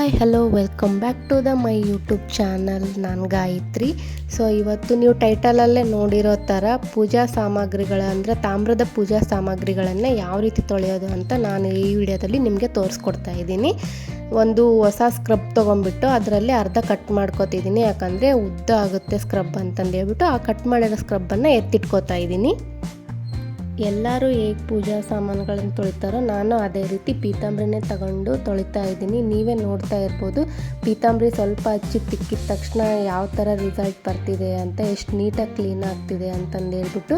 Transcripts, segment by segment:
Hi hello welcome back to the my YouTube channel ನಾನು Gayatri. So ಇವತ್ತು ನೀವು ಟೈಟಲಲ್ಲೇ ನೋಡಿರೋ ಥರ ಪೂಜಾ ಸಾಮಗ್ರಿಗಳ ಅಂದರೆ ತಾಮ್ರದ ಪೂಜಾ ಸಾಮಗ್ರಿಗಳನ್ನು ಯಾವ ರೀತಿ ತೊಳೆಯೋದು ಅಂತ ನಾನು ಈ ವಿಡಿಯೋದಲ್ಲಿ ನಿಮಗೆ ತೋರಿಸ್ಕೊಡ್ತಾ ಇದ್ದೀನಿ. ಒಂದು ಹೊಸ ಸ್ಕ್ರಬ್ ತೊಗೊಂಡ್ಬಿಟ್ಟು ಅದರಲ್ಲಿ ಅರ್ಧ ಕಟ್ ಮಾಡ್ಕೊತಿದ್ದೀನಿ. ಯಾಕಂದರೆ ಉದ್ದ ಆಗುತ್ತೆ ಸ್ಕ್ರಬ್ ಅಂತಂದು ಹೇಳ್ಬಿಟ್ಟು ಆ ಕಟ್ ಮಾಡಿರೋ ಸ್ಕ್ರಬ್ಬನ್ನು ಎತ್ತಿಟ್ಕೋತಾ ಇದ್ದೀನಿ. ಎಲ್ಲರೂ ಹೇಗೆ ಪೂಜಾ ಸಾಮಾನುಗಳನ್ನು ತೊಳಿತಾರೋ ನಾನು ಅದೇ ರೀತಿ ಪೀತಾಂಬ್ರಿನೇ ತಗೊಂಡು ತೊಳಿತಾ ಇದ್ದೀನಿ. ನೀವೇ ನೋಡ್ತಾ ಇರ್ಬೋದು. ಪೀತಾಂಬ್ರಿ ಸ್ವಲ್ಪ ಹಚ್ಚಿ ತಿಕ್ಕಿದ ತಕ್ಷಣ ಯಾವ ಥರ ರಿಸಲ್ಟ್ ಬರ್ತಿದೆ ಅಂತ, ಎಷ್ಟು ನೀಟಾಗಿ ಕ್ಲೀನ್ ಆಗ್ತಿದೆ ಅಂತಂದು ಹೇಳ್ಬಿಟ್ಟು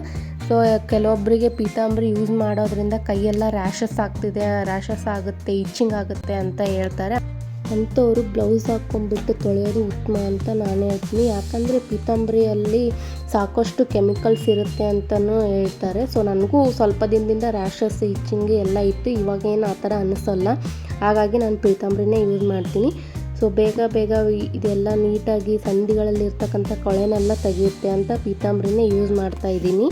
ಸೊ ಕೆಲವೊಬ್ಬರಿಗೆ ಪೀತಾಂಬ್ರಿ ಯೂಸ್ ಮಾಡೋದ್ರಿಂದ ಕೈಯೆಲ್ಲ ರ್ಯಾಷಸ್ ಆಗ್ತಿದೆ ರ್ಯಾಷಸ್ ಆಗುತ್ತೆ ಇಚ್ಚಿಂಗ್ ಆಗುತ್ತೆ ಅಂತ ಹೇಳ್ತಾರೆ. ಅಂಥವರು ಬ್ಲೌಸ್ ಹಾಕ್ಕೊಂಡ್ಬಿಟ್ಟು ತೊಳೆಯೋದು ಉತ್ತಮ ಅಂತ ನಾನು ಹೇಳ್ತೀನಿ. ಯಾಕಂದರೆ ಪೀತಾಂಬರಿಯಲ್ಲಿ ಸಾಕಷ್ಟು ಕೆಮಿಕಲ್ಸ್ ಇರುತ್ತೆ ಅಂತಲೂ ಹೇಳ್ತಾರೆ. ಸೊ ನನಗೂ ಸ್ವಲ್ಪ ದಿನದಿಂದ ರ್ಯಾಷಸ್, ಇಚ್ಚಿಂಗ್ ಎಲ್ಲ ಇತ್ತು. ಇವಾಗೇನು ಆ ಥರ ಅನಿಸಲ್ಲ. ಹಾಗಾಗಿ ನಾನು ಪೀತಾಂಬರಿನೇ ಯೂಸ್ ಮಾಡ್ತೀನಿ. ಸೊ ಬೇಗ ಬೇಗ ಇದೆಲ್ಲ ನೀಟಾಗಿ ಸಂಧಿಗಳಲ್ಲಿ ಇರ್ತಕ್ಕಂಥ ಕೊಳೆನೆಲ್ಲ ತೆಗೆಯುತ್ತೆ ಅಂತ ಪೀತಾಂಬರಿನೇ ಯೂಸ್ ಮಾಡ್ತಾ ಇದ್ದೀನಿ.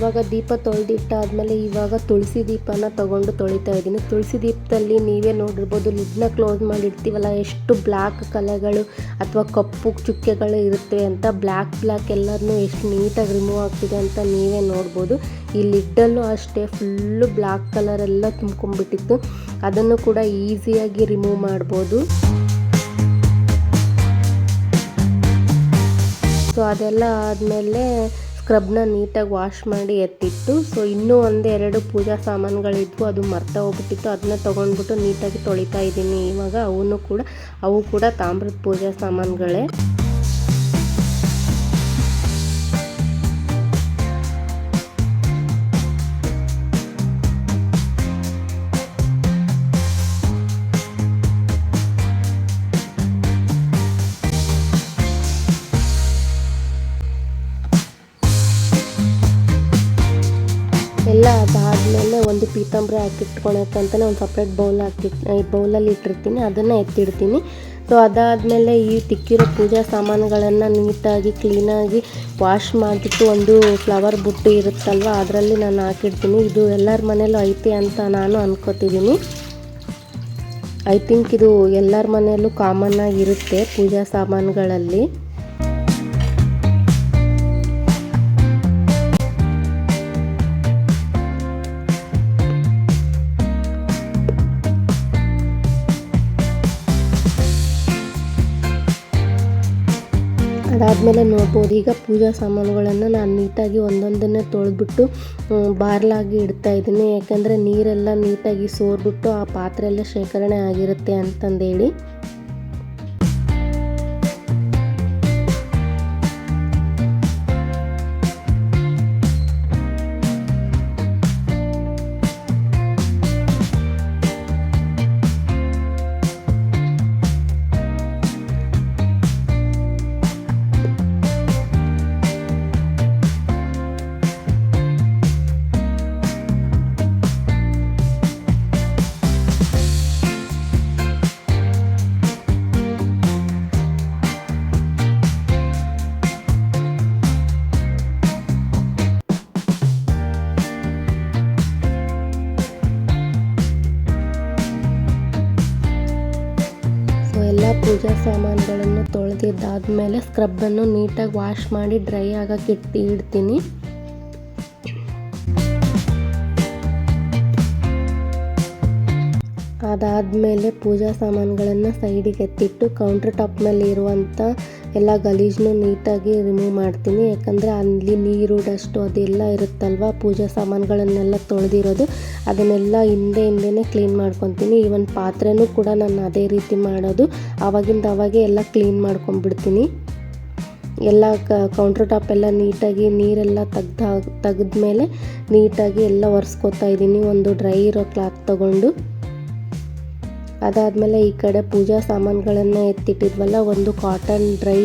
ಇವಾಗ ದೀಪ ತೊಳೆದಿಟ್ಟಾದಮೇಲೆ ಇವಾಗ ತುಳಸಿ ದೀಪನ ತೊಗೊಂಡು ತೊಳಿತಾ ಇದ್ದೀನಿ. ತುಳಸಿ ದೀಪದಲ್ಲಿ ನೀವೇ ನೋಡಿರ್ಬೋದು ಲಿಡ್ನ ಕ್ಲೋಸ್ ಮಾಡಿರ್ತೀವಲ್ಲ, ಎಷ್ಟು ಬ್ಲ್ಯಾಕ್ ಕಲೆಗಳು ಅಥವಾ ಕಪ್ಪು ಚುಕ್ಕೆಗಳು ಇರುತ್ತೆ ಅಂತ, ಬ್ಲ್ಯಾಕ್ ಬ್ಲ್ಯಾಕ್ ಎಲ್ಲರನ್ನೂ ಎಷ್ಟು ನೀಟಾಗಿ ರಿಮೂವ್ ಆಗ್ತಿದೆ ಅಂತ ನೀವೇ ನೋಡ್ಬೋದು. ಈ ಲಿಡ್ಡಲ್ಲೂ ಅಷ್ಟೇ, ಫುಲ್ಲು ಬ್ಲ್ಯಾಕ್ ಕಲರ್ ಎಲ್ಲ ತುಂಬ್ಕೊಂಡ್ಬಿಟ್ಟಿತ್ತು. ಅದನ್ನು ಕೂಡ ಈಸಿಯಾಗಿ ರಿಮೂವ್ ಮಾಡ್ಬೋದು. ಸೊ ಅದೆಲ್ಲ ಆದಮೇಲೆ ಸ್ಕ್ರಬ್ನ ನೀಟಾಗಿ ವಾಶ್ ಮಾಡಿ ಎತ್ತಿಟ್ಟು ಸೊ ಇನ್ನೂ ಒಂದೆರಡು ಪೂಜಾ ಸಾಮಾನುಗಳಿದ್ವು, ಅದು ಮರ್ತಾ ಹೋಗ್ಬಿಟ್ಟಿತ್ತು ಅದನ್ನ ತೊಗೊಂಡ್ಬಿಟ್ಟು ನೀಟಾಗಿ ತೊಳಿತಾ ಇದ್ದೀನಿ. ಇವಾಗ ಅವನು ಕೂಡ, ಅವು ಕೂಡ ತಾಮ್ರದ ಪೂಜಾ ಸಾಮಾನುಗಳೇ. ಎಲ್ಲ ಅದಾದಮೇಲೆ ಒಂದು ಪೀತಾಂಬರಿ ಹಾಕಿಟ್ಕೊಳಕ್ಕಂತಲೇ ಒಂದು ಸಪ್ರೇಟ್ ಬೌಲ್ ಹಾಕಿ ಬೌಲಲ್ಲಿ ಇಟ್ಟಿರ್ತೀನಿ, ಅದನ್ನು ಎತ್ತಿಡ್ತೀನಿ. ಸೊ ಅದಾದಮೇಲೆ ಈ ತಿಕ್ಕಿರೋ ಪೂಜಾ ಸಾಮಾನುಗಳನ್ನು ನೀಟಾಗಿ ಕ್ಲೀನಾಗಿ ವಾಶ್ ಮಾಡಿಬಿಟ್ಟು ಒಂದು ಫ್ಲವರ್ ಬುಟ್ಟಿ ಇರುತ್ತಲ್ವ, ಅದರಲ್ಲಿ ನಾನು ಹಾಕಿಡ್ತೀನಿ. ಇದು ಎಲ್ಲರ ಮನೇಲೂ ಐತೆ ಅಂತ ನಾನು ಅಂದ್ಕೋತಿದ್ದೀನಿ ಐ ಥಿಂಕ್ ಇದು ಎಲ್ಲರ ಮನೆಯಲ್ಲೂ ಕಾಮನ್ ಆಗಿರುತ್ತೆ ಪೂಜಾ ಸಾಮಾನುಗಳಲ್ಲಿ. ಅದಾದಮೇಲೆ ನೋಡ್ಬೋದು. ಈಗ ಪೂಜಾ ಸಾಮಾನುಗಳನ್ನು ನಾನು ನೀಟಾಗಿ ಒಂದೊಂದನ್ನೇ ತೊಳೆದ್ಬಿಟ್ಟು ಬಾರ್ಲಾಗಿ ಇಡ್ತಾ ಇದ್ದೀನಿ. ಯಾಕಂದರೆ ನೀರೆಲ್ಲ ನೀಟಾಗಿ ಸೋರ್ಬಿಟ್ಟು ಆ ಪಾತ್ರೆ ಎಲ್ಲ ಶೇಖರಣೆ ಆಗಿರುತ್ತೆ ಅಂತಂದೇಳಿ. ಪೂಜಾ ಸಾಮಾನುಗಳನ್ನು ತೊಳೆದಿದ್ದಾದಮೇಲೆ ಸ್ಕ್ರಬ್ಬನ್ನು ನೀಟಾಗಿ ವಾಶ್ ಮಾಡಿ ಡ್ರೈ ಆಗಕ್ಕೆ ಇಟ್ಟು ಇಡ್ತೀನಿ. ಅದಾದಮೇಲೆ ಪೂಜಾ ಸಾಮಾನುಗಳನ್ನು ಸೈಡಿಗೆ ಎತ್ತಿಟ್ಟು ಕೌಂಟರ್ ಟಾಪ್ ಮೇಲೆ ಇರುವಂಥ ಎಲ್ಲ ಗಲೀಜನ್ನು ನೀಟಾಗಿ ರಿಮೂವ್ ಮಾಡ್ತೀನಿ. ಯಾಕಂದರೆ ಅಲ್ಲಿ ನೀರು ಡಸ್ಟು ಅದೆಲ್ಲ ಇರುತ್ತಲ್ವ? ಪೂಜಾ ಸಾಮಾನುಗಳನ್ನೆಲ್ಲ ತೊಳೆದಿರೋದು. ಅದನ್ನೆಲ್ಲ ಹಿಂದೆ ಹಿಂದೆನೇ ಕ್ಲೀನ್ ಮಾಡ್ಕೊತೀನಿ. ಈವನ್ ಪಾತ್ರೆನೂ ಕೂಡ ನಾನು ಅದೇ ರೀತಿ ಮಾಡೋದು. ಆವಾಗಿಂದ ಅವಾಗೆ ಎಲ್ಲ ಕ್ಲೀನ್ ಮಾಡ್ಕೊಂಡ್ಬಿಡ್ತೀನಿ. ಎಲ್ಲ ಕೌಂಟ್ರ್ ಟಾಪ್ ಎಲ್ಲ ನೀಟಾಗಿ ನೀರೆಲ್ಲ ತೆಗ್ದು ತೆಗೆದ್ಮೇಲೆ ನೀಟಾಗಿ ಎಲ್ಲ ಒರೆಸ್ಕೊತಾ ಇದ್ದೀನಿ. ಒಂದು ಡ್ರೈ ಇರೋ ಕ್ಲಾತ್ ತೊಗೊಂಡು. ಅದಾದಮೇಲೆ ಈ ಕಡೆ ಪೂಜಾ ಸಾಮಾನುಗಳನ್ನು ಎತ್ತಿಟ್ಟಿದ್ವಲ್ಲ, ಒಂದು ಕಾಟನ್ ಡ್ರೈ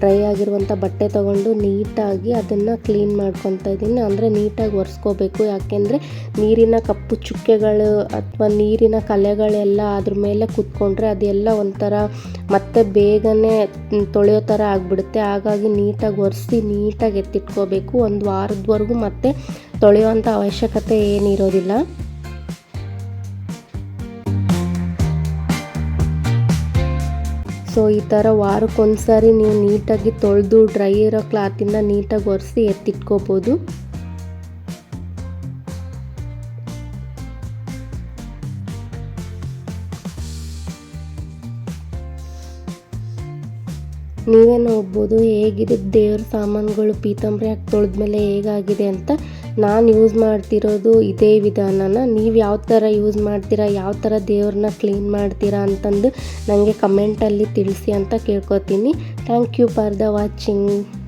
ಡ್ರೈ ಆಗಿರುವಂಥ ಬಟ್ಟೆ ತೊಗೊಂಡು ನೀಟಾಗಿ ಅದನ್ನು ಕ್ಲೀನ್ ಮಾಡ್ಕೊತಾ ಇದ್ದೀನಿ. ಅಂದರೆ ನೀಟಾಗಿ ಒರೆಸ್ಕೋಬೇಕು. ಯಾಕೆಂದರೆ ನೀರಿನ ಕಪ್ಪು ಚುಕ್ಕೆಗಳು ಅಥವಾ ನೀರಿನ ಕಲೆಗಳೆಲ್ಲ ಅದ್ರ ಮೇಲೆ ಕೂತ್ಕೊಂಡ್ರೆ ಅದೆಲ್ಲ ಒಂಥರ ಮತ್ತೆ ಬೇಗನೆ ತೊಳೆಯೋ ಥರ ಆಗಿಬಿಡುತ್ತೆ. ಹಾಗಾಗಿ ನೀಟಾಗಿ ಒರೆಸಿ ನೀಟಾಗಿ ಎತ್ತಿಟ್ಕೋಬೇಕು. ಒಂದು ವಾರದವರೆಗೂ ಮತ್ತೆ ತೊಳೆಯುವಂಥ ಅವಶ್ಯಕತೆ ಏನಿರೋದಿಲ್ಲ. ಸೊ ಈ ಥರ ವಾರಕ್ಕೊಂದ್ಸರಿ ನೀವು ನೀಟಾಗಿ ತೊಳೆದು ಡ್ರೈ ಇರೋ ಕ್ಲಾತಿಂದ ನೀಟಾಗಿ ಒರೆಸಿ ಎತ್ತಿಟ್ಕೋಬೋದು. ನೀವೇ ನೋಡ್ಬೋದು ಹೇಗಿದೆ, ದೇವ್ರ ಸಾಮಾನುಗಳು, ಪೀತಂಬರಿ ಹಾಕಿ ತೊಳೆದ್ಮೇಲೆ ಹೇಗಾಗಿದೆ ಅಂತ ನಾನು ಯೂಸ್ ಮಾಡ್ತಿರೋದು ಇದೇ ವಿಧಾನನ. ನೀವು ಯಾವ ಥರ ಯೂಸ್ ಮಾಡ್ತೀರಾ, ಯಾವ ಥರ ದೇವ್ರನ್ನ ಕ್ಲೀನ್ ಮಾಡ್ತೀರಾ ಅಂತಂದು ನನಗೆ ಕಮೆಂಟಲ್ಲಿ ತಿಳಿಸಿ ಅಂತ ಕೇಳ್ಕೊತೀನಿ. Thank you for the watching